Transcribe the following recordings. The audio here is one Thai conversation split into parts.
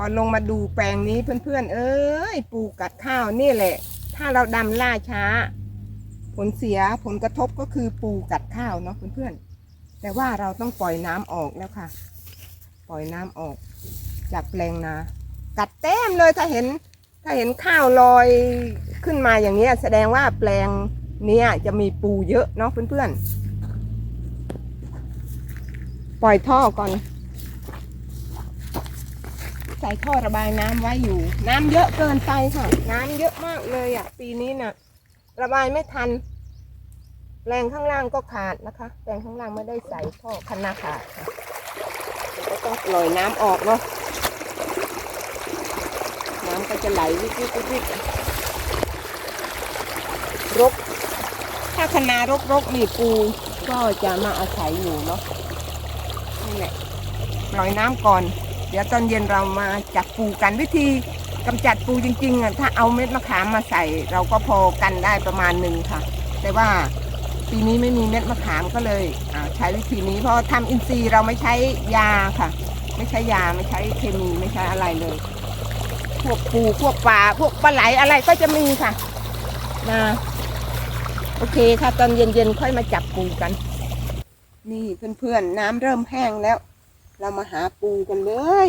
อลงมาดูแปลงนี้เพื่อนๆ เอ้ยปูกัดข้าวนี่แหละ ถ้าเราดำล่าช้า ผลเสียผลกระทบก็คือปูกัดข้าวเนาะเพื่อนๆ แต่ว่าเราต้องปล่อยน้ำออกแล้วค่ะ ปล่อยน้ำออก จากแปลงนา กัดเต็มเลยถ้าเห็น ถ้าเห็นข้าวลอยขึ้นมาอย่างนี้แสดงว่าแปลงนี้จะมีปูเยอะเนาะเพื่อนๆ ปล่อยท่อก่อน ใส่ท่อระบายน้ำไว้อยู่ น้ำเยอะเกินไปค่ะ น้ำเยอะมากเลยอะ ปีนี้น่ะ ระบายไม่ทันแปลงข้างล่างก็ขาดนะคะแปลงข้างล่างไม่ได้ใส่ท่อคันนาขาดค่ะก็ต้องปล่อยน้ำออกเนาะน้ำก็จะไหลวิบวิบวิบวิบรก ถ้าคณารกรกๆนี่ปูก็จะมาอาศัยอยู่เนาะนี่แหละปล่อยน้ำก่อน เดี๋ยวตอนเย็นเรามาจับปูกันวิธีกำจัดปูจริงๆอะถ้าเอาเม็ดมะขามมาใส่ เราก็พอกันได้ประมาณหนึ่งค่ะ แต่ว่าปีนี้ไม่มีเม็ดมะขามก็เลยใช้วิธีนี้เพราะทำอินทรีย์เราไม่ใช้ยาค่ะ ไม่ใช้ยาไม่ใช้เคมีไม่ใช้อะไรเลย พวกปูพวกปลาพวกปลาไหลอะไรก็จะมีค่ะมาโอเคค่ะตอนเย็นๆค่อยมาจับปูกัน นี่เพื่อนๆน้ำเริ่มแห้งแล้ว เรามาหาปูกันเลย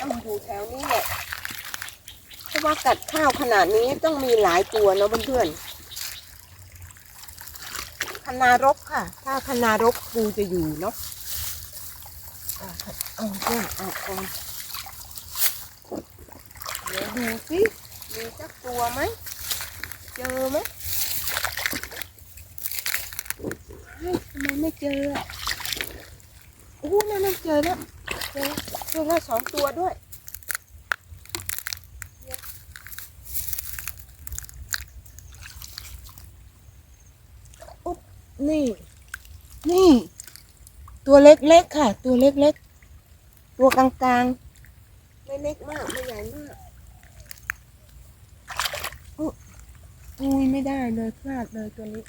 ต้องอยู่แถวนี้แหละเพราะว่ากัดข้าวขนาดนี้ต้องมีหลายตัวเนาะเพื่อนๆคณารกค่ะ ถ้าคณารกปูจะอยู่เนาะเอาเอาเนี่ยเอาเอาเดี๋ยวดูสิมีสักตัวไหม เจอไหม เฮ้ทำไมไม่เจออะโอ้นั่นนั่นเจอแล้วเจอแล้วเจอแล้วสองตัวด้วยอุ๊บนี่ นี่ ตัวเล็กๆค่ะ ตัวเล็กๆ ตัวกลางๆ ไม่เล็กมาก ไม่ใหญ่มากอุ๊ยอุ้ยไม่ได้เลยพลาดเลยตัวนี้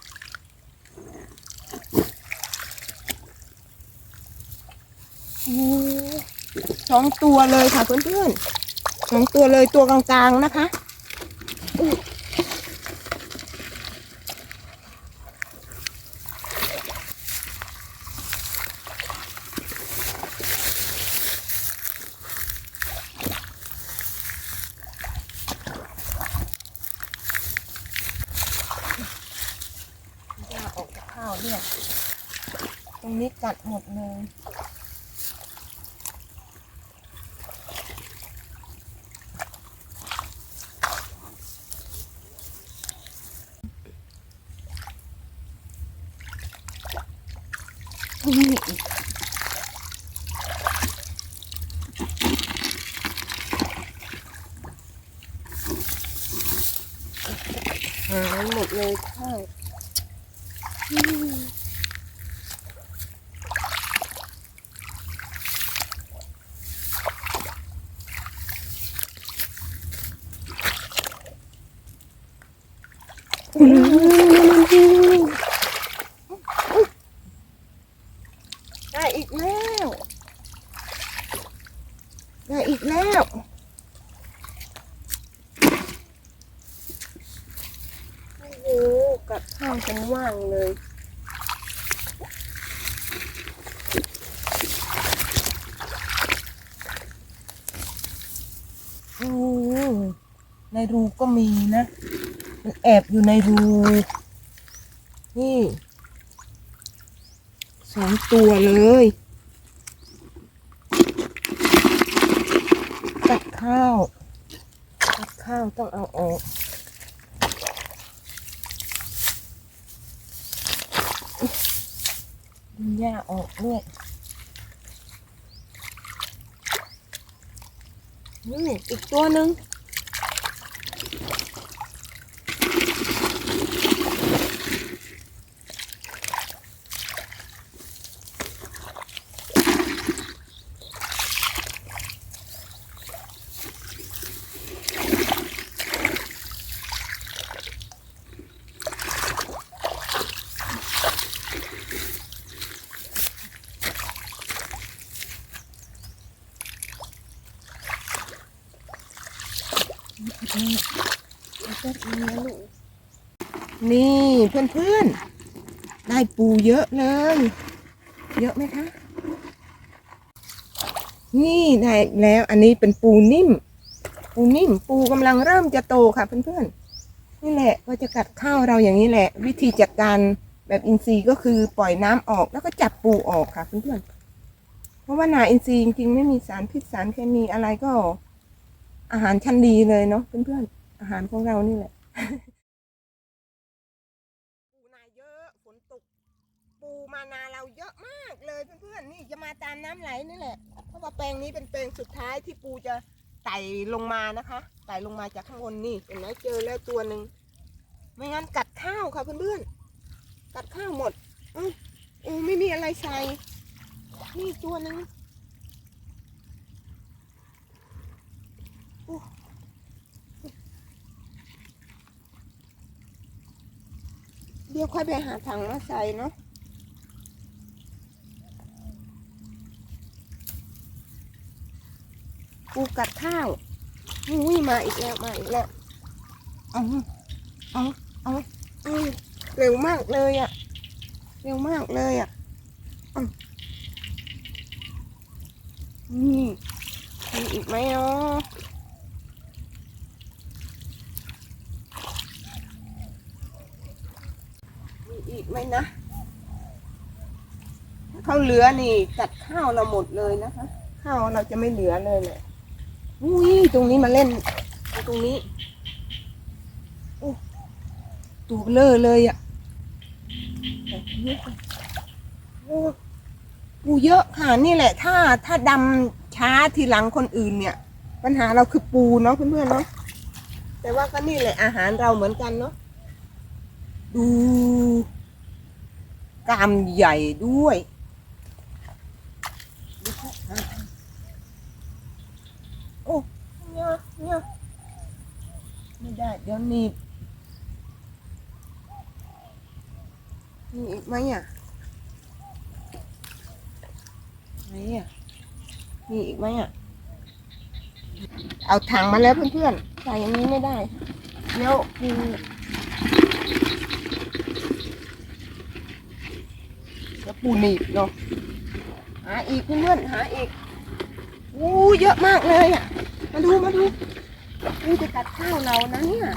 โอ้ สองตัวเลยค่ะเพื่อนๆสองตัวเลยตัวกลางๆนะคะอออกจากข้าวด้วยตรงนี้กัดหมดเลย นี่หายหมดเลยข้าวอืมอืม ได้อีกแล้ว ได้อีกแล้ว โอ้กัดข้าวจนว่างเลยโอ้ในรูก็มีนะ มันแอบอยู่ในรู นี่สองตัวเลยกัดข้าวกัดข้าวต้องเอาออก หญ้าออกด้วยนี่อีกตัวหนึ่ง นี่เพื่อนๆ ได้ปูเยอะเลย เยอะไหมคะ นี่ได้แล้วอันนี้เป็นปูนิ่ม ปูนิ่ม ปูกำลังเริ่มจะโตค่ะเพื่อนๆ นี่แหละก็จะกัดข้าวเราอย่างนี้แหละ วิธีจัดการแบบอินทรีย์ก็คือปล่อยน้ำออกแล้วก็จับปูออกค่ะเพื่อนๆ เพราะว่านาอินทรีย์จริงๆไม่มีสารพิษสารเคมีอะไรก็ อาหารชั้นดีเลยเนาะเพื่อนๆ อาหารของเรานี่แหละปูนาเยอะฝนตก ปูมานาเราเยอะมากเลยเพื่อนๆนี่จะมาตามน้ำไหลนี่แหละ เพราะว่าแปลงนี้เป็นแปลงสุดท้ายที่ปูจะไต่ลงมานะคะไต่ลงมาจากข้างบนนี่เห็นไหมเจอแล้วตัวหนึ่งไม่งั้นกัดข้าวค่ะเพื่อนๆกัดข้าวหมดอืออือไม่มีอะไรใส่นี่ตัวหนึ่ง เดี๋ยวค่อยไปหาถังมาใส่เนาะปูกัดข้าวอุ้ยมาอีกแล้วมาอีกแล้วเอาเอาเอาเอาเร็วมากเลยอะเร็วมากเลยอะเอานี่มีอีกไหมอ๋อมีอีกไหมนะเข้าวเหลือนี่กัดข้าวเราหมดเลยนะคะ ข้าวเราจะไม่เหลือเลยแหละอุ้ยตรงนี้มาเล่นตรงนี้โอ้ตูเลอเลยอะปูเยอะค่ะนี่แหละ ถ้าถ้าดำช้าทีหลังคนอื่นเนี่ย ปัญหาเราคือปูเนาะเพื่อนๆเนาะแต่ว่าก็นี่แหละอาหารเราเหมือนกันเนาะดูกามใหญ่ด้วยดูค่ะ โอ้เนี่ยเนี่ย ได้เดี๋ยวหนีบมีอีกไหมอะไหนอะมีอีกไหมอะ เอาถังมาแล้วเพื่อนๆใส่อย่างนี้ไม่ได้เดี๋ยวปูเดี๋ยวปูหนีบเนาะหาอีกเพื่อนๆหาอีกอู้เยอะมากเลยอะ มาดูมาดู นี่จะกัดข้าวเรานะเนี่ย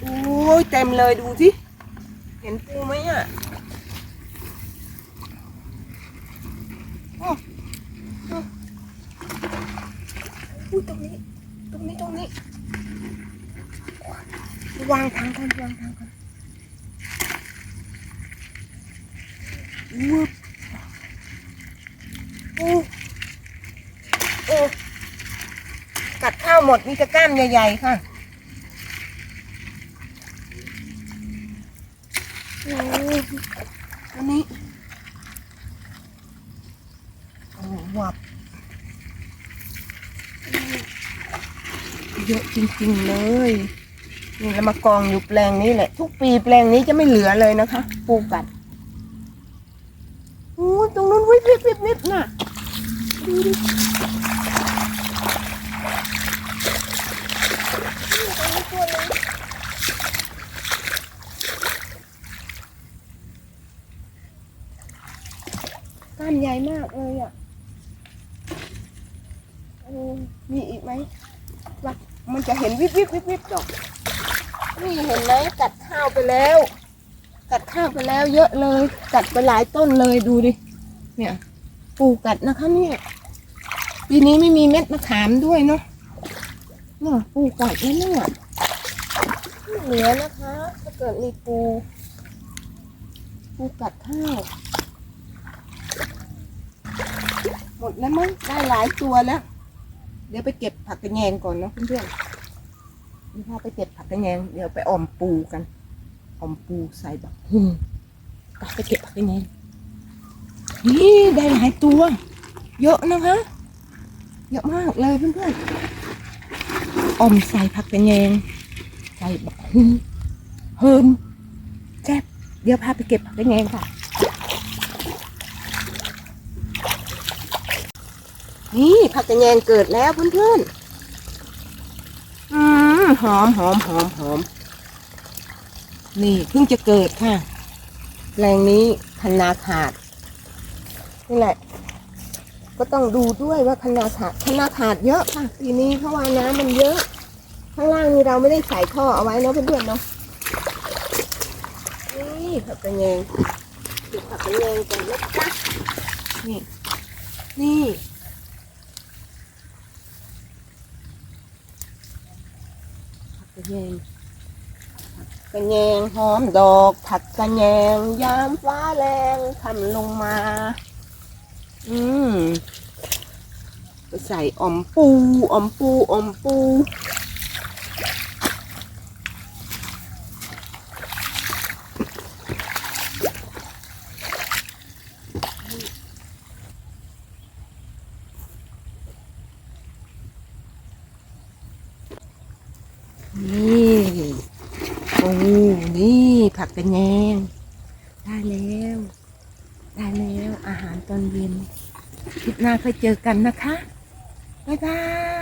โอ้ยเต็มเลยดูสิเห็นปูไหมอะอ้โอ้อู้ตรงนี้ ตรงนี้ ตรงนี้ วางทางก่อนวางทางก่อนวูบโอ้โอ้กัดข้าว หมดมีแต่กล้ามใหญ่ๆค่ะโอ้อันนี้โอ้วับเยอะจริงๆเลย นี่แล้วมากองอยู่แปลงนี้แหละ ทุกปีแปลงนี้จะไม่เหลือเลยนะคะ ปูกัดโอ้ตรงนู้นวิบวิบวิบวิบน่ะดูดินี่ตรงนี้ตัวหนึงกล้าม ใหญ่มากเลยอะมีอีกไหมว่ามันจะเห็นวิบวิบวิบวิบดอกนี่เห็นไหมกัดข้าวไปแล้ว กัดข้าวไปแล้วเยอะเลย กัดไปหลายต้นเลยดูดิ เนี่ย ปูกัดนะคะเนี่ยปีนี้ไม่มีเม็ดมะขามด้วยเนาะเนี่ยปูกัดแล้วเนี่ยเหลือนะคะ ถ้าเกิดมีปู ปูกัดข้าว ห มดแล้วมั้งได้หลายตัวแล้ว เดี๋ยวไปเก็บผักกระแยงก่อนเนาะเพื่อนๆเดี๋ยวพาไปเก็บผักกระแยงเดี๋ยวไปออมปูกันออมปูใส่บักฮึมไปเก็บผักกระแยงนี่ได้หลายตัว เยอะนะคะเยอะมากเลยเพื่อนๆออมใส่ผักกระแยงใส่บักฮึมเฮิมแซ่บเดี๋ยวพาไปเก็บผักกระแยงค่ะ นี่ผักกระแยงเกิดแล้วเพื่อนๆมหอมหอมหอมหอมนี่เพิ่งจะเกิดค่ะแปลงนี้คันนาขาดนี่แหละ ก็ต้องดูด้วยว่าคันนาขาดคันนาขาดเยอะค่ะปีนี้เพราะว่าน้ำมันเยอะ ข้างล่างนี่เราไม่ได้ใส่ท่อเอาไว้เนาะเพื่อนๆเนาะนี่ผักกระเยงเก็บผักกระเยงกันนะจ๊ะนี่นี่ กระแยงกระแยงหอมดอกผักกระแยงยามฟ้าแรงทำลงมา อืมใส่อมปูอมปูอมปู นี่โอ้ เป็นแยงได้แล้ว ได้แล้ว อาหารตอนเย็นคลิปหน้าค่อยเจอกันนะคะ บ๊ายบาย